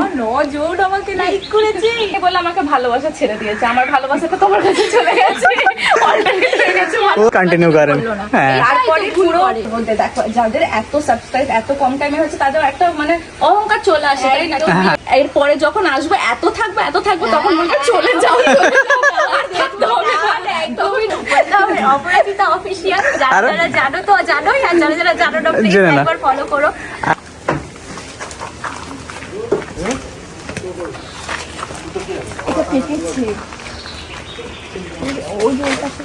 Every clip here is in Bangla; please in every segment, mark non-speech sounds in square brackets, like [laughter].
আমার আমাকে লাইক করেছে। বলে আমাকে ভালোবাসা ছেড়ে দিয়েছে? আমার ভালোবাসাটা তোমার কাছে চলে গেছে। হয়ে ও কন্টিনিউ করেন। হ্যাঁ। তারপরে পুরো বলতে দেখো যাদের এত সাবস্ক্রাইব এত কম টাইমে হচ্ছে তাদের একটা মানে অহংকার চলে আসে তাই না? এরপরে যখন আসব এত থাকবে এত থাকবে তখন মনে চলে যাও [laughs] অপরাজিতা অফিসিয়াল যারা যারা জানো তো জানোই আর যারা যারা জানো না একবার ফলো করো। এটা ওই যে ওই পাশে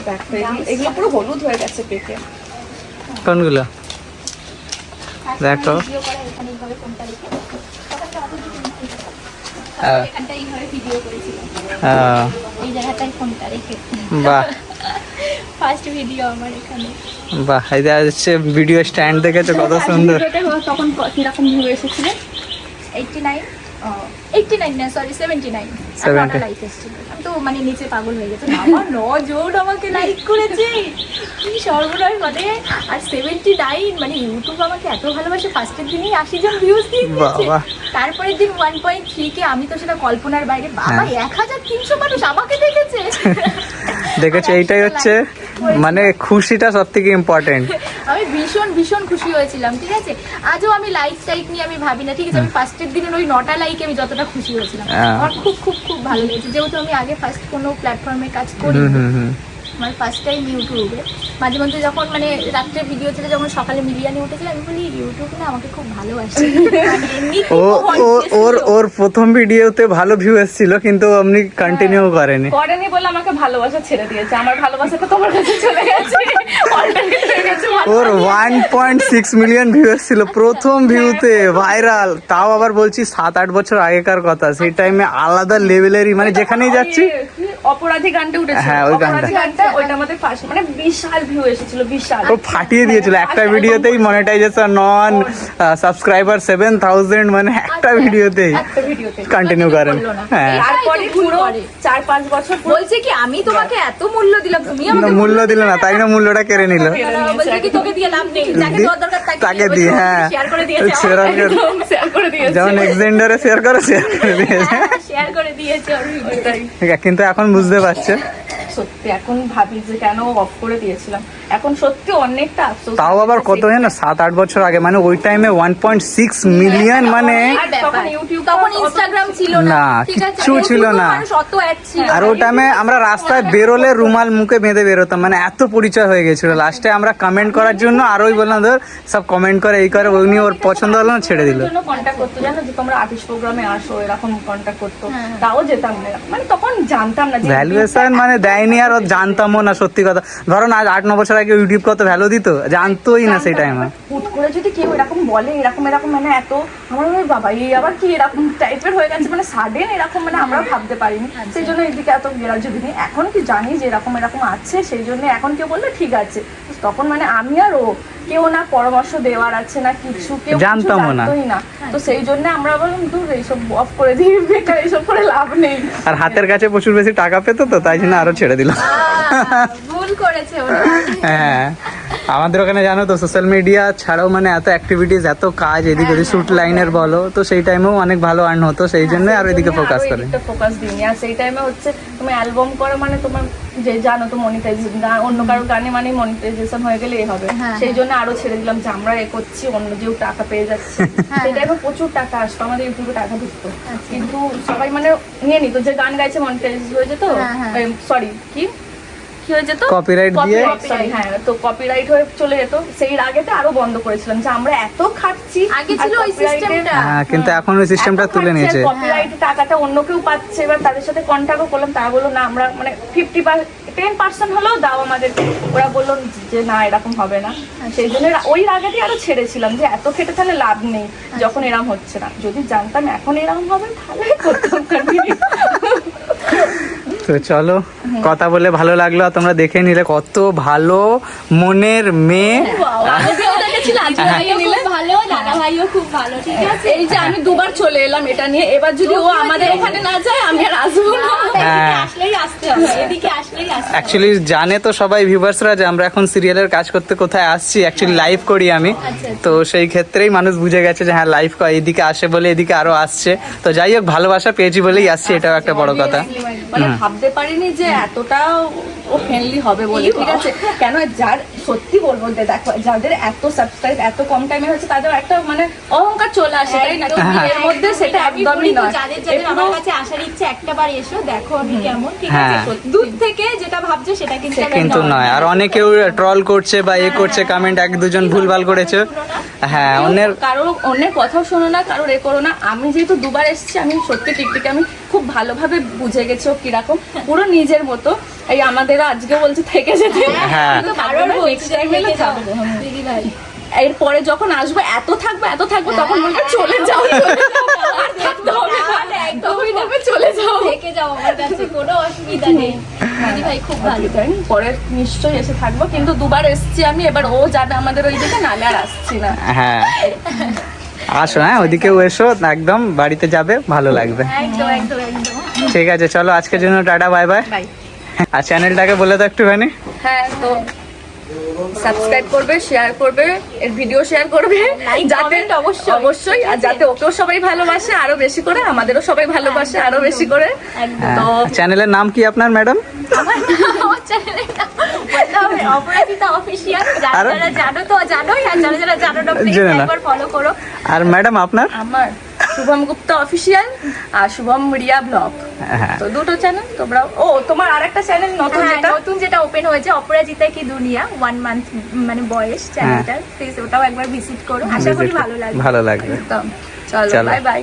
থাক, আমি এগুলো- পুরো হলুদ হয়ে গেছে কোনগুলো? দেখো রেখে হ্যাঁ। হ্যাঁ, এই ফোনটা রেখে? বাহ। ফার্স্ট ভিডিও আমার এখানে। বাহ এই যে হচ্ছে ভিডিও স্ট্যান্ড দেখেছ কত সুন্দর। তখন কীরকম ভিউ না সরি সেভেন্টি নাইন 70 লাইক এসেছিল? আমি তো মানে নিচে পাগল হয়ে গেছে। আমার আমাকে লাইক করেছে। কি মানে আর সেভেন্টি নাইন মানে ইউটিউব আমাকে এত ভালোবাসে ফার্স্টের দিনই জন ভিউজ দিয়ে দিয়েছে। তারপরের দিন ওয়ান পয়েন্ট থ্রি কে আমি তো সেটা কল্পনার বাইরে। বাবা হ্যাঁ। এক হাজার তিনশো মানুষ আমাকে দেখেছে। দেখেছ এইটাই হচ্ছে মানে খুশিটা সব থেকে ইম্পর্টেন্ট আমি ভীষণ ভীষণ খুশি হয়েছিলাম ঠিক আছে? আজও আমি লাইক টাইক নিয়ে আমি ভাবি না ঠিক আছে? আমি ফার্স্টের দিনের ওই নটা লাইকে আমি যতটা খুশি হয়েছিলাম। হ্যাঁ। আমার খুব খুব খুব ভালো লেগেছে। যেহেতু আমি আগে ফার্স্ট কোনো প্ল্যাটফর্মে কাজ করি আমার ফার্স্ট টাইম ইউটিউবে মাঝে মধ্যে যখন মানে রাত্রে ভিডিও থেকে যখন সকালে মিডিয়া নিয়ে উঠেছিল আমি বলি ইউটিউবে না আমাকে খুব ভালোবাসে মানে ও ও- ওর ওর প্রথম ভিডিওতে ভালো ভিউ এসেছিল কিন্তু আপনি কন্টিনিউ করেনি। করেনি বলে আমাকে ভালোবাসা ছেড়ে দিয়েছে। আমার ভালোবাসাটা তোমার কাছে চলে গেছে। হয়ে ওর one point six million view এসেছিল প্রথম ভিউতে ভাইরাল তাও আবার বলছি সাত আট বছর আগেকার কথা। সেই টাইমে আলাদা লেভেলেরই মানে যেখানেই যাচ্ছি কি অপরাধী গানটা উঠেছিল। হ্যাঁ, ওই গানটা। ওইটা আমাদের ফার্স্ট মানে বিশাল ভিউ এসেছিল বিশাল। ও ফাটিয়ে দিয়েছিল একটা ভিডিওতেই monetisation non subscriber seven thousand মানে একটা ভিডিওতেই। একটা ভিডিওতে কন্টিনিউ করেন। হ্যাঁ। তারপরে পুরো করে। চার পাঁচ বছর বলছে কি আমি তোমাকে এত মূল্য দিলাম তুমি আমাকে মূল্য দিল না তাই না মূল্যটা কেড়ে নিল? বলছে কি তোকে দিয়ে লাভ নেই। যাকে দরকার তাকে দিয়ে হ্যাঁ। শেয়ার করে দিয়েছে। শেয়ার করে- দিয়েছে। যেমন এক্সেন্ডারে শেয়ার করে শেয়ার করে দিয়েছে। শেয়ার করে দিয়েছে ওইটাই। কিন্তু এখন বুঝতে পারছে সত্যি এখন ভাবি যে কেন অফ করে দিয়েছিলাম। এখন সত্যি অনেকটা আফসোস তাও আবার কত জানো সাত আট বছর আগে মানে ওই টাইমে ওয়ান পয়েন্ট সিক্স মিলিয়ন মানে তখন ইউটিউব তখন ইনস্টাগ্রাম ছিল না কিচ্ছু ছিল না। আর ওই টাইমে আমরা রাস্তায় বেরোলে রুমাল মুখে বেঁধে বেরোতাম মানে এত পরিচয় হয়ে গেছিল। লাস্টে আমরা কমেন্ট করার জন্য আর ওই বললাম ধর সব কমেন্ট করে এই করে ওই নিয়ে ওর পছন্দ হলো না ছেড়ে দিল। কন্ট্যাক্ট করতো জানো যে তোমরা আর্টিস্ট প্রোগ্রামে আসো এরকম কন্ট্যাক্ট করতো। হ্যাঁ। তাও যেতাম না। মানে তখন জানতাম না ভ্যালুয়েশন মানে দেয়নি আর জানতামও না, সত্যি কথা। ধরো না আট, ন বছর আগে ইউটিউব কত ভ্যালু দিত? জানতোই না সেই টাইমে হুট করে যদি কেউ এরকম বলে, এরকম এরকম মানে এত, আমার মনে বাবা, এই আবার কি এরকম টাইপের হয়ে গেছে মানে সাডেন এরকম মানে আমরা ভাবতে পারিনি। সেই জন্য এদিকে এত গ্রাহ্য দিনি এখন কি জানি যে এরকম এরকম আছে, সেই জন্য এখন কেউ বললে, ঠিক আছে। তখন মানে আমি আর ও কেউ না পরামর্শ দেওয়ার আছে না কিছু কেউ জানতাম না। তো সেই জন্য আমরা বললাম দূর এইসব অফ করে দিই বেকার এইসব করে লাভ নেই। আর হাতের কাছে প্রচুর বেশি টাকা পেতো তো তাই জন্য আরও ছেড়ে দিলাম। ভুল করেছে হ্যাঁ। আমাদের ওখানে জানো তো সোশ্যাল মিডিয়া ছাড়াও মানে এত অ্যাক্টিভিটিস এত কাজ এদিক ওদিক শুট লাইনের বলো তো সেই টাইমেও অনেক ভালো আর্ন হতো সেই জন্য আর এদিকে ফোকাস করে। ফোকাস দিইনি। আর সেই টাইমে হচ্ছে তুমি অ্যালবাম করো মানে তোমার যে জানো তো মনিটাইজেশন অন্য কারও গানে মানে মনিটাইজেশন হয়ে গেলে এই হবে। হ্যাঁ, সেই জন্য আরও ছেড়ে দিলাম যে আমরা এ করছি অন্য যেও টাকা পেয়ে যাচ্ছে। হ্যাঁ, সেই টাইমে প্রচুর টাকা আসতো আমাদের ইউটিউবে টাকা ঢুকতো। কিন্তু সবাই মানে নিয়ে নিত যে গান গাইছে মনিটাইজ হয়ে যেত হ্যাঁ, হ্যাঁ। সরি কি? কি হয়ে যেত। Copyright দিয়ে? হ্যাঁ তো কপিরাইট হয়ে চলে যেত। সেই আগেতে আরও বন্ধ করেছিলাম যে আমরা এত খাচ্ছি আগে ছিল ওই সিস্টেমটা হ্যাঁ কিন্তু এখন ওই সিস্টেমটা তুলে নিয়েছে। কপিরাইট টাকাটা অন্য কেউ পাচ্ছে। এবার তাদের সাথে কন্ট্যাক্টও করলাম। তারা বলল না আমরা মানে ফিফটি টেন পার্সেন্ট হলেও দাও আমাদের ওরা বলল যে না এরকম হবে না। সেই জন্য ওই আগেতেই আরও ছেড়েছিলাম যে এত খেটে তাহলে লাভ নেই। যখন এরম হচ্ছে না। যদি জানতাম এখন এরম হবে তাহলে করতাম। তো চলো। কথা বলে ভালো লাগল আর তোমরা দেখে নিলে কত ভালো মনের মেয়ে। আগেও দেখেছিল আজকে ভাইও খুব ভালো দাদা ভাইও খুব ভালো ঠিক আছে? এই যে আমি দুবার চলে এলাম এটা নিয়ে এবার যদি ও আমাদের ওখানে না যায় আমি আর আসব না। হ্যাঁ। আসলেই আসতে হবে। এদিকে অ্যাকচুয়ালি জানে তো সবাই ভিভার্সরা যে আমরা এখন সিরিয়ালের কাজ করতে কোথায় আসছি অ্যাকচুয়ালি লাইভ করি আমি। আচ্ছা। তো সেই ক্ষেত্রেই মানুষ বুঝে গেছে যে হ্যাঁ লাইভ কয় এদিকে আসে বলে এদিকে আরও আসছে। তো যাই হোক ভালোবাসা পেয়েছি বলেই আসছি এটাও একটা বড় কথা। মানে ভাবতে পারিনি যে এতটা ও ফ্রেন্ডলি হবে বলে ঠিক আছে। কেন যার সত্যি বলব যে দেখো যাদের এত সাবস্ক্রাইব এত কম টাইমে হচ্ছে তাদের একটা মানে অহংকার চলে আসে তাই না? এর মধ্যে সেটা একদমই নয়। যাদের যাদের আমার কাছে আসার ইচ্ছে একটা বার এসো দেখো আমি কেমন ঠিক আছে? হ্যাঁ। দূর থেকে যেটা ভাবছ সেটা কিন্তু কিন্তু নয়। আর অনেকেও ট্রল করছে বা এ করছে কমেন্ট এক দুজন ভুলভাল করেছে। হ্যাঁ অন্যের কারও অন্যের কথাও শোনো না কারোর এ করো না। আমি যেহেতু দুবার এসেছি আমি সত্যি টিকটিকে আমি খুব ভালোভাবে বুঝে গেছি ও কীরকম। পুরো নিজের মতো। এই আমাদেরও আজকে বলছে থেকে যেতে। হ্যাঁ। ভাই। এরপরে যখন আসব এত থাকবে এত থাকব তখন বলবে চলে যাও [laughs] চলে যাও, আর থাকতে হবে না না, একদম তুমি বলবে চলে যাও থেকে যাও আমার কাছে কোনো অসুবিধা নেই। দিদি ভাই খুব ভালো। পরে নিশ্চয়ই এসে থাকব কিন্তু দুবার এসেছি আমি এবার ও যাবে আমাদের ওই দিকে নালে আর আসছি না। হ্যাঁ। আসো হ্যাঁ ওদিকেও এসো একদম বাড়িতে যাবে ভালো লাগবে। একদম একদম একদম। ঠিক আছে চলো আজকের জন্য টাটা বাই বাই। বাই। আর চ্যানেলটাকে বলে তো একটুখানি। হ্যাঁ তো সাবস্ক্রাইব করবে শেয়ার করবে এর ভিডিও শেয়ার করবে যাতে অবশ্যই। অবশ্যই আর যাতে ওকেও সবাই ভালোবাসে আরও বেশি করে আমাদেরও সবাই ভালোবাসে আরও বেশি করে। তো চ্যানেলের নাম কি আপনার ম্যাডাম আমার চ্যানেলের নাম আর? ম্যাডাম আপনার? আমার শুভম গুপ্তা অফিসিয়াল আর শুভম রিয়া ব্লগ হ্যাঁ। তো দুটো চ্যানেল তোমরা ও তোমার আরেকটা চ্যানেল নতুন হ্যাঁ, যেটা? নতুন যেটা ওপেন হয়েছে অপরাজিতা কি দুনিয়া ওয়ান মান্থ মানে বয়স চ্যানেলটা প্লিজ ওটাও একবার ভিজিট করো। আশা করি ভালো লাগবে। ভালো লাগবে। একদম। চলো। Bye bye